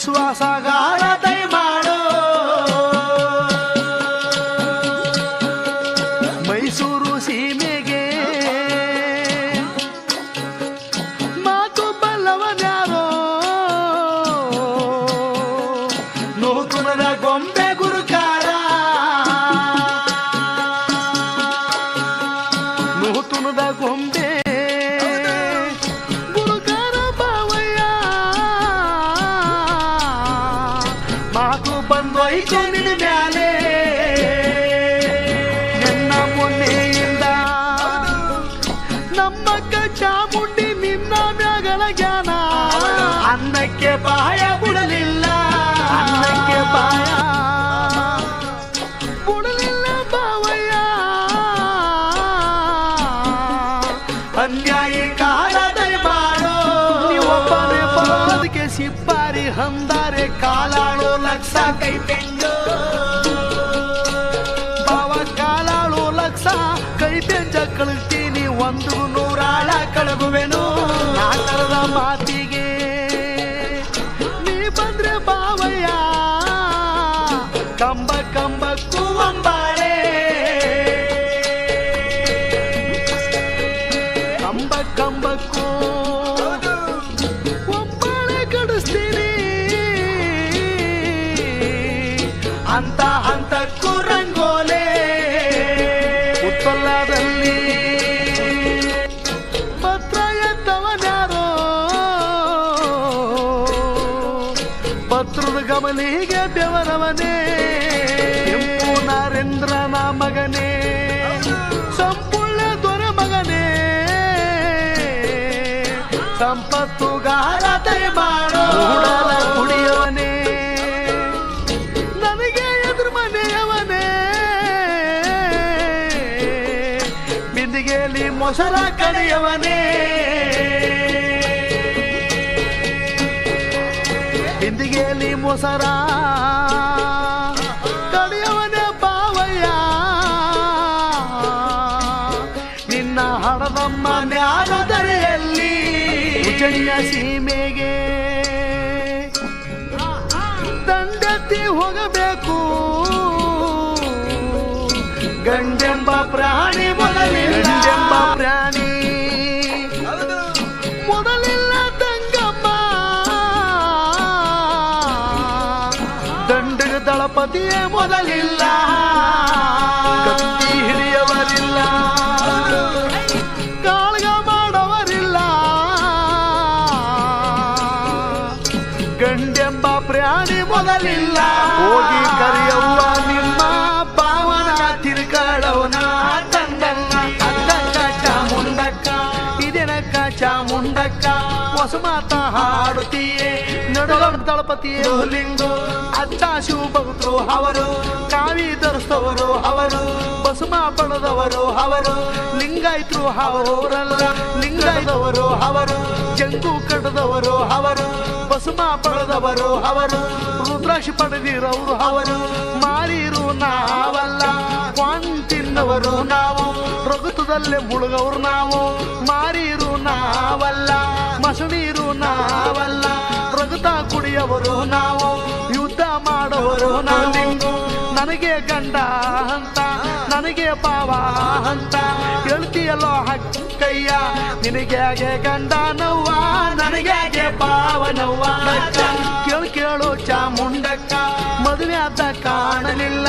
ವಿಶ್ವಾಸಗಾರ ಮಾಡೋ ಮೈಸೂರು ಸೀಮೆಗೆ ಮಾತು ಬಲ್ಲವನ್ಯಾರೋ ನೂತನದ ಗೊಂಬೆ ಗುರುಕಾರ. ನೂತನದ ಗೊಂಬೆ ಬಾಯ ಬಿಡಲಿಲ್ಲ. ಅನ್ನಕ್ಕೆ ಬಾಯ. ಬಿಡಲಿಲ್ಲ ಬಾವಯ್ಯ. ಅನ್ಯಾಯ ಕಾಲದ ಮಾಡೋ ನೀವೊಬ್ಬನೇ ಬರೋದಕ್ಕೆ ಸಿಪ್ಪಾರಿ ಹಂದಾರೆ ಕಾಲಾಳು ಲಕ್ಷ ಕೈ ಪೆಂಡು ಬಾವ ಕಾಲಾಳು ಲಕ್ಷ ಕೈ ಪೆಂಜ ಕಳಿಸ್ತೀನಿ ಒಂದು ದೇವರವನೇ ಬೆವರವನೇ. ಕೆಂಪು ನರೇಂದ್ರನ ಮಗನೇ. ಸಂಪೂರ್ಣ ದೊರೆ ಮಗನೇ. ಸಂಪತ್ತುಗಾರ ದಯ ಮಾಡೋ ಕುಡಿಯವನೇ. ನನಗೆ ಎದುರು ಮನೆಯವನೇ. ಬಿಂದಿಗೆಯಲ್ಲಿ ಮೊಸರ ಕಡಿಯವನೇ. ಮೊಸರ. ಕಡಿಯವನೇ ಬಾವಯ್ಯ. ನಿನ್ನ ಹಡದಮ್ಮ ನ್ಯಾಗದರೆಯಲ್ಲಿ ಉಜನಿಯ ಸೀಮೆಗೆ. ದಂಡೆತ್ತಿ ಹೋಗಬೇಕು. ಗಂಡೆಂಬ ಪ್ರಾಣಿ ದಳಪತಿಯೇ ಮೊದಲಿಲ್ಲ. ಕತ್ತಿ ಹಿಡಿಯವರಿಲ್ಲ. ಕಾಳಗ ಮಾಡವರಿಲ್ಲ. ಗಂಡೆಂಬ ಪ್ರಾಣಿ ಮೊದಲಿಲ್ಲ. ಹೋಗಿ ಕರೆಯವ್ವ. ಚಾಮುಂಡಕ್ಕ ಹೊಸ ಮಾತ ಹಾಡುತ್ತೀಯೇ. ನಡುಗಡ ದಳಪತಿಯೇ ಲಿಂಗು ಅತ್ತ ಶಿವ ಭಕ್ತರು ಅವರು, ಕಾವಿ ಧರಿಸ್ತವರು ಅವರು ಬಸುಮಾ ಪಡೆದವರು ಅವರು, ಲಿಂಗಾಯತರು ಅವರಲ್ಲ ಲಿಂಗಾಯ್ದವರು ಅವರು ಜಂಗು ಕಟ್ಟದವರು ಅವರು ಬಸುಮಾ ಪಡೆದವರು ಅವರು, ರುದ್ರಾಕ್ಷಿ ಪಡೆದಿರೋರು ಅವರು, ಮಾರಿರು ನಾವಲ್ಲ, ಕ್ವಾನ್ ತಿನ್ನವರು ನಾವು. ರಘುತದಲ್ಲೇ ಮುಳುಗವ್ರು ನಾವು. ಮಾರೀರು ನಾವಲ್ಲ ಮಸಣೀರು ನಾವಲ್ಲ. ರಗುತ ಕುಡಿಯವರು ನಾವು, ಯುದ್ಧ ಮಾಡೋರು ನಾವು ನನಗೆ ಗಂಡ ಅಂತ, ನನಗೆ ಪಾವ ಅಂತ. ಹೇಳ್ತೀಯಲ್ಲೋ ಹಕ್ಕಯ್ಯ, ನಿನಗೆ ಹಾಗೆ ಗಂಡ ನವ್ವ, ನನಗೆ ಹಾಗೆ ಪಾವನವ್ವ ಕೇಳು ಕೇಳು ಚಾಮುಂಡಕ್ಕ, ಮದುವೆ ಆದ ಕಾಣಲಿಲ್ಲ.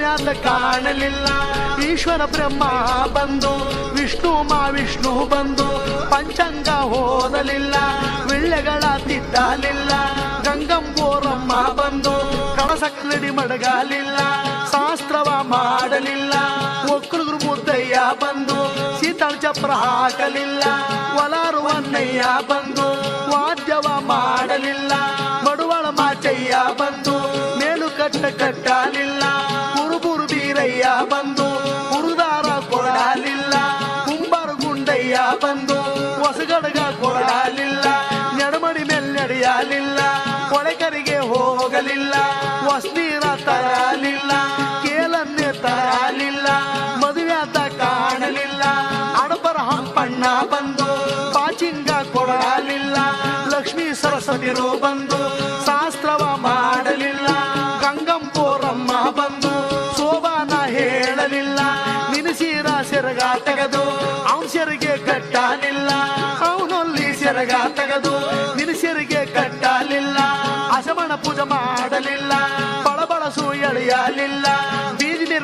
ಆದ ಕಾಣಲಿಲ್ಲ. ಈಶ್ವರ ಬ್ರಹ್ಮ ಬಂದು, ವಿಷ್ಣು ಮಾ ವಿಷ್ಣು ಬಂದು, ಪಂಚಾಂಗ ಓದಲಿಲ್ಲ ವಿಳ್ಳೆಗಳ ತಿದ್ದಲಿಲ್ಲ, ಗಂಗಂಬೋರಮ್ಮ ಬಂದು ಕಳಸಕ್ಕಡಿ ಮಡಗಲಿಲ್ಲ, ಶಾಸ್ತ್ರವ ಮಾಡಲಿಲ್ಲ ಒಕ್ಕಲುಗುರು ಮುದ್ದಯ್ಯ ಬಂದು ಸೀತಾಳ ಚಪ್ರ ಹಾಕಲಿಲ್ಲ ಒಲಾರುವನ್ನಯ್ಯ ಬಂದು, ವಾದ್ಯವ ಮಾಡಲಿಲ್ಲ, ಮಡುವಳ ಮಾಚಯ್ಯ ಬಂದು, ಮೇಲು ಕಟ್ಟ ಕಟ್ಟಲಿಲ್ಲ ಮೆಲ್ಲೆಡೆಯಲಿಲ್ಲ ಕೊಳೆಕರಿಗೆ ಹೋಗಲಿಲ್ಲ. ವಸ್ತೀರ ತರಲಿಲ್ಲ. ಕೇಲನ್ನೇ ತರಲಿಲ್ಲ. ಮದುವೆ ಅಂತ ಕಾಣಲಿಲ್ಲ. ಅಣಬರ ಹಂಪಣ್ಣ ಬಂದು ಪಾಚಿಂಗ ಕೊಡಲಿಲ್ಲ. ಲಕ್ಷ್ಮೀ ಸರಸ್ವತಿರು ಬಂದು ಶಾಸ್ತ್ರವ ಮಾಡಲಿಲ್ಲ. ಗಂಗಂಪೋರಮ್ಮ ಬಂದು ಶೋಭಾನ ಹೇಳಲಿಲ್ಲ. ನಿನಸೀರ ಸೆರಗ ತೆಗೆದು ಅಂಶರಿಗೆ ಕಟ್ಟಲಿಲ್ಲ. ಅವನಲ್ಲಿ ಸೆರಗ ತೆಗೆದು ಹೊಡೆಯಲಿಲ್ಲ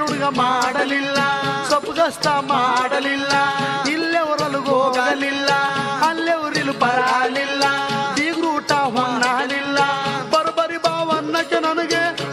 ಹುಡುಗ ಮಾಡಲಿಲ್ಲ. ಸೊಪ್ಪುಗಸ್ತ ಮಾಡಲಿಲ್ಲ. ಇಲ್ಲೇ ಹೊರಲು ಹೋಗಲಿಲ್ಲ. ಅಲ್ಲೇ ಊರಿಲು ಬರಲಿಲ್ಲ. ಬೀಗ್ರೂಟ ಹೊನ್ನಲಿಲ್ಲ. ಬರಬರಿ ಭಾವನ್ನಕ್ಕೆ ನನಗೆ